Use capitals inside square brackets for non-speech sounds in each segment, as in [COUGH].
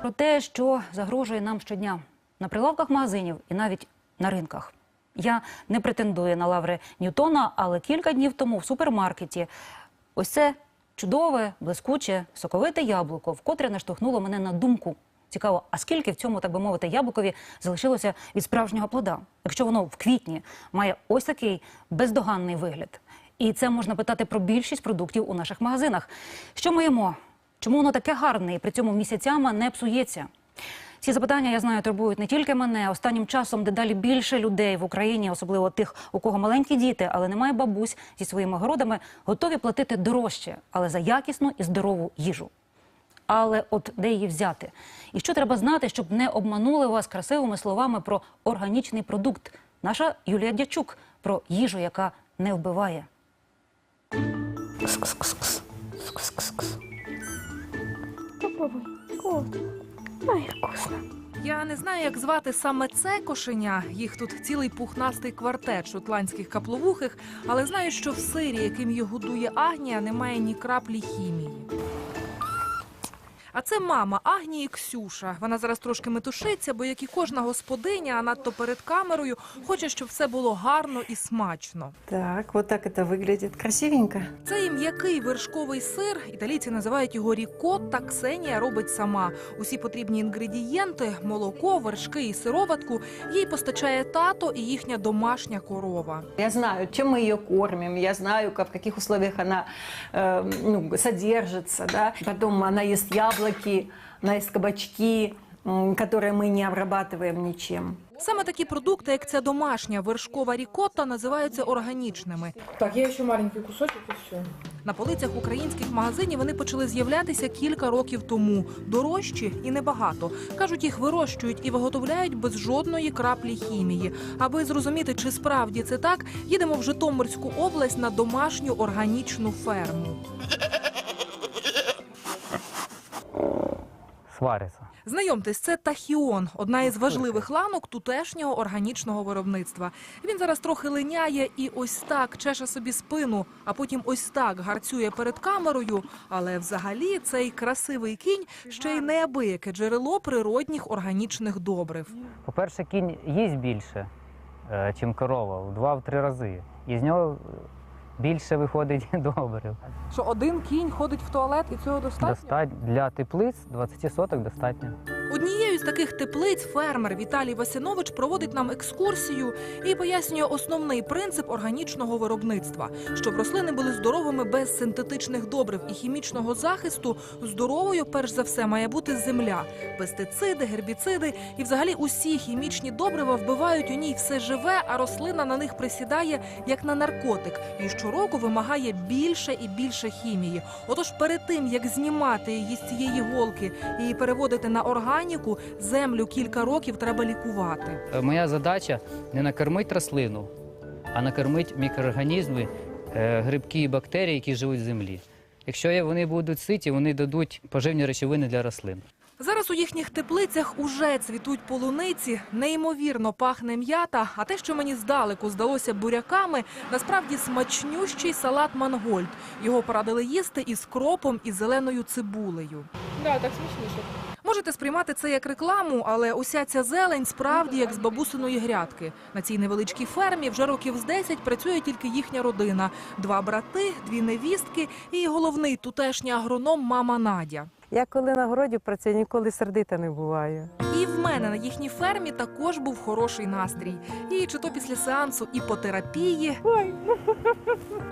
Про те, що загрожує нам щодня на прилавках магазинів і навіть на ринках. Я не претендую на лаври Ньютона, але кілька днів тому в супермаркеті ось це чудове, блискуче, соковите яблуко, вкотре наштовхнуло мене на думку. Цікаво, а скільки в цьому, так би мовити, яблукові залишилося від справжнього плода, якщо воно в квітні має ось такий бездоганний вигляд. І це можна питати про більшість продуктів у наших магазинах. Що ми їмо? Чому воно таке гарне і при цьому місяцями не псується? Ці запитання, я знаю, турбують не тільки мене. Останнім часом дедалі більше людей в Україні, особливо тих, у кого маленькі діти, але немає бабусь зі своїми городами, готові платити дорожче, але за якісну і здорову їжу. Але от де її взяти? І що треба знати, щоб не обманули вас красивими словами про органічний продукт? Наша Юлія Дячук про їжу, яка не вбиває. Кс-кс-кс-кс. Кс-кс-кс. Попробуй. О, Ай, вкусно. Я не знаю, як звати саме це кошеня. Їх тут цілий пухнастий квартет шотландських капловухих, але знаю, що в сирі, яким її годує Агнія, немає ні краплі хімії. А це мама Агнії Ксюша. Вона зараз трошки метушиться, бо як і кожна господиня, а надто перед камерою, хоче, щоб все було гарно і смачно. Так, вот так это выглядит. Красивенько. Це і м'який вершковий сир. Італійці називають його рікотта. Ксенія робить сама. Усі потрібні інгредієнти: молоко, вершки і сироватку. Їй постачає тато і їхня домашня корова. Я знаю, чем мы ее кормим, я знаю, как, в каких условиях она э, ну, содержится. Да? Потом она ест яблоки, она ест кабачки, м, которые мы не обрабатываем ничем. Саме такі продукти, як ця домашня вершкова рікотта, називаються органічними. Так, я еще маленький кусочек и все. На полицях українських магазинів вони почали з'являтися кілька років тому. Дорожчі і небагато. Кажуть, їх вирощують і виготовляють без жодної краплі хімії. Аби зрозуміти, чи справді це так, їдемо в Житомирську область на домашню органічну ферму. Свариться. Знайомтесь, це Тахіон, одна із важливих ланок тутешнього органічного виробництва. Він зараз трохи линяє і ось так чеше собі спину, а потім ось так гарцює перед камерою. Але взагалі цей красивий кінь ще й неабияке джерело природних органічних добрив. По-перше, кінь їсть більше, ніж корова, в два-три рази. І з нього більше виходить [LAUGHS] добрив. Що один кінь ходить в туалет і цього Достатньо для теплиць 20 соток достатньо. Однією з таких теплиць фермер Віталій Васянович проводить нам екскурсію і пояснює основний принцип органічного виробництва, щоб рослини були здоровими без синтетичних добрив і хімічного захисту. Здоровою, перш за все, має бути земля, пестициди, гербіциди і, взагалі, усі хімічні добрива вбивають у ній все живе, а рослина на них присідає як на наркотик, і щороку вимагає більше і більше хімії. Отож, перед тим як знімати її з цієї голки і переводити на органіку, землю кілька років треба лікувати. Е, Моя задача не накормити рослину, а накормити мікроорганізми, е, грибки і бактерії, які живуть в землі. Якщо вони будуть ситі, вони дадуть поживні речовини для рослин. Зараз у їхніх теплицях уже цвітуть полуниці, неймовірно пахне м'ята. А те, що мені здалеку здалося буряками, насправді смачнющий салат мангольд. Його порадили їсти із кропом і зеленою цибулею. Да, так смешнейше. Можете сприймати це як рекламу, але уся ця зелень справді як з бабусиної грядки. На цій невеличкій фермі вже років з 10 працює тільки їхня родина: два брати, дві невістки і головний тутешній агроном мама Надя. Я коли на городі працюю, ніколи сердита не буваю. І в мене на їхній фермі також був хороший настрій. І чи то після сеансу іпотерапії,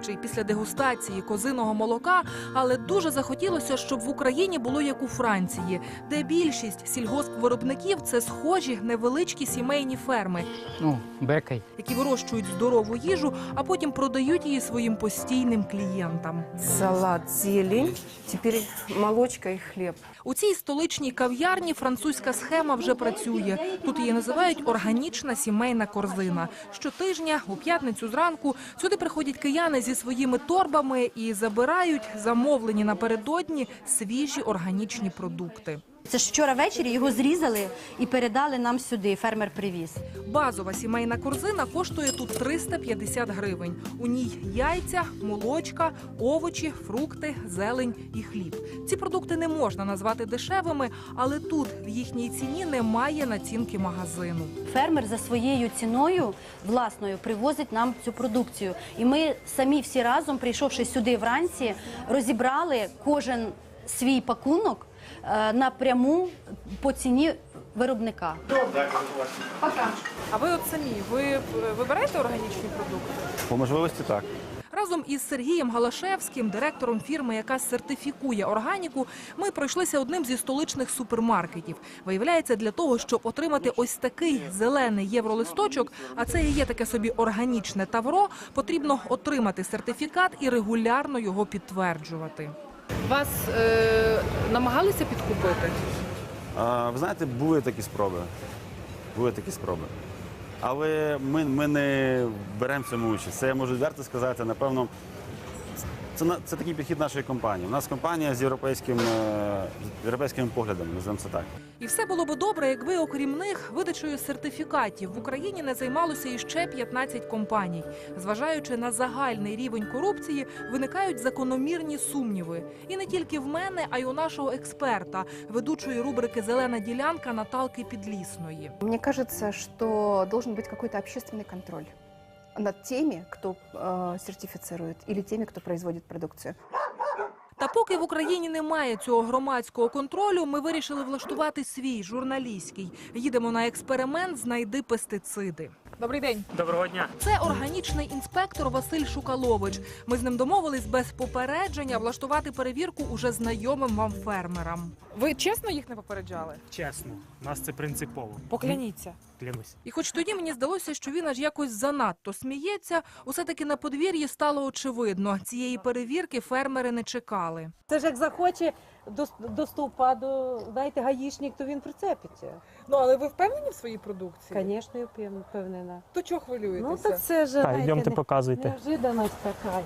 чи після дегустації козиного молока, але дуже захотілося, щоб в Україні було як у Франції, де більшість сільгоспвиробників це схожі невеличкі сімейні ферми, Ну, бекай. які вирощують здорову їжу, а потім продають її своїм постійним клієнтам. Салат, зелень, теперь молочка и хлеб. У цій столичній кав'ярні французька схема вже працює. Тут її називають органічна сімейна корзина. Щотижня у п'ятницю зранку сюди приходять кияни зі своїми торбами і забирають замовлені напередодні свіжі органічні продукти. Це ж вчора ввечері його зрізали і передали нам сюди. Фермер привіз. Базова сімейна корзина коштує тут 350 гривень. У ній яйця, молочка, овочі, фрукти, зелень і хліб. Ці продукти не можна назвати дешевими, але тут в їхній ціні немає націнки магазину. Фермер за своєю ціною власною привозить нам цю продукцію. І ми самі всі разом, прийшовши сюди вранці, розібрали кожен свій пакунок е, напряму по ціні виробника. А ви от самі, ви вибираєте органічні продукти? По можливості так. Разом із Сергієм Галашевським, директором фірми, яка сертифікує органіку, ми пройшлися одним зі столичних супермаркетів. Виявляється, для того, щоб отримати ось такий зелений євролисточок, а це і є таке собі органічне тавро, потрібно отримати сертифікат і регулярно його підтверджувати. Вас е, намагалися підкупити? А, ви знаєте, були такі спроби. Були такі спроби. Але ми, ми не беремо в цьому участь. Це я можу відверто сказати, напевно. Це, на- це такий підхід нашої компанії. У нас компанія з європейським, е, з європейськими поглядами, називаємо це так. І все було би добре, якби окрім них видачею сертифікатів в Україні не займалося іще 15 компаній. Зважаючи на загальний рівень корупції, виникають закономірні сумніви. І не тільки в мене, а й у нашого експерта, ведучої рубрики Зелена ділянка Наталки Підлісної. Мне кажется, что должен быть какой-то общественный контроль над теми, кто э, сертифицирует, или теми, кто производит продукцию. Та поки в Україні немає цього громадського контролю, ми вирішили влаштувати свій журналістський. Їдемо на експеримент Знайди пестициди. Добрий день. Доброго дня. Це органічний інспектор Василь Шукалович. Ми з ним домовились без попередження влаштувати перевірку уже знайомим вам фермерам. Ви чесно їх не попереджали? Чесно, у нас це принципово. Покляніться. Клянусь. І хоч тоді мені здалося, що він аж якось занадто сміється, усе таки на подвір'ї стало очевидно. Цієї перевірки фермери не чекали. Це ж як захоче до, до стовпа, до, знаєте, гаїшник, то він прицепиться. Ну але ви впевнені в своїй продукції? Звісно, я впевнена. То чого хвилюєтеся? Ну, так це ж, Так, знаєте, йдемте не- показуйте. неожиданність така.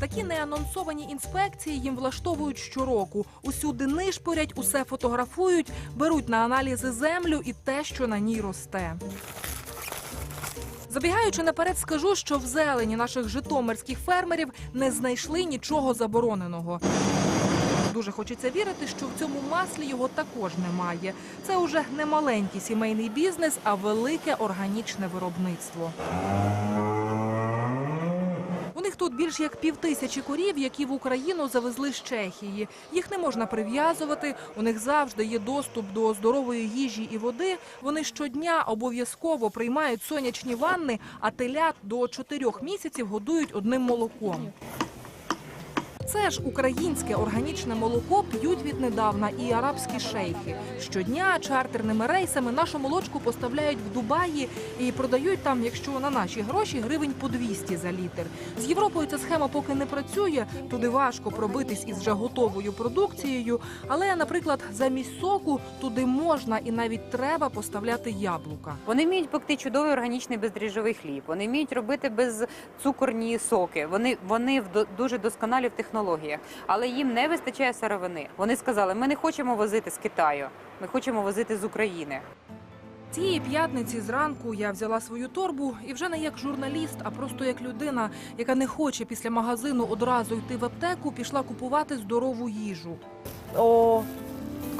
Такі неанонсовані інспекції їм влаштовують щороку. Усюди нишпорять, усе фотографують, беруть на аналізи землю і те, що на ній росте. Забігаючи наперед, скажу, що в зелені наших житомирських фермерів не знайшли нічого забороненого. Дуже хочеться вірити, що в цьому маслі його також немає. Це уже не маленький сімейний бізнес, а велике органічне виробництво. У них тут більш як пів тисячі корів, які в Україну завезли з Чехії. Їх не можна прив'язувати. У них завжди є доступ до здорової їжі і води. Вони щодня обов'язково приймають сонячні ванни, а телят до чотирьох місяців годують одним молоком. Це ж українське органічне молоко п'ють віднедавна і арабські шейхи. Щодня чартерними рейсами нашу молочку поставляють в Дубаї і продають там, якщо на наші гроші, гривень по 200 за літр. З Європою ця схема поки не працює, туди важко пробитись із вже готовою продукцією. Але, наприклад, замість соку туди можна і навіть треба поставляти яблука. Вони вміють пекти чудовий органічний бездріжджовий хліб. Вони вміють робити безцукорні соки. Вони, вони дуже досконалі в технологіях, але їм не вистачає сировини. Вони сказали: ми не хочемо возити з Китаю, ми хочемо возити з України. Цієї п'ятниці зранку я взяла свою торбу і вже не як журналіст, а просто як людина, яка не хоче після магазину одразу йти в аптеку, пішла купувати здорову їжу. О,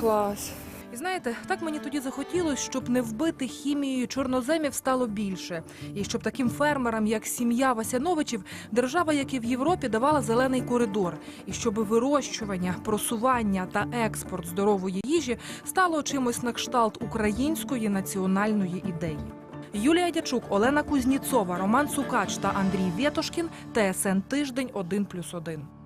клас. Знаєте, так мені тоді захотілося, щоб не вбити хімією чорноземів стало більше, і щоб таким фермерам, як сім'я Васяновичів, держава, як і в Європі, давала зелений коридор, і щоб вирощування, просування та експорт здорової їжі стало чимось на кшталт української національної ідеї. Юлія Дячук, Олена Кузніцова, Роман Сукач та Андрій Вєтошкін. ТСН Тиждень 1+,1.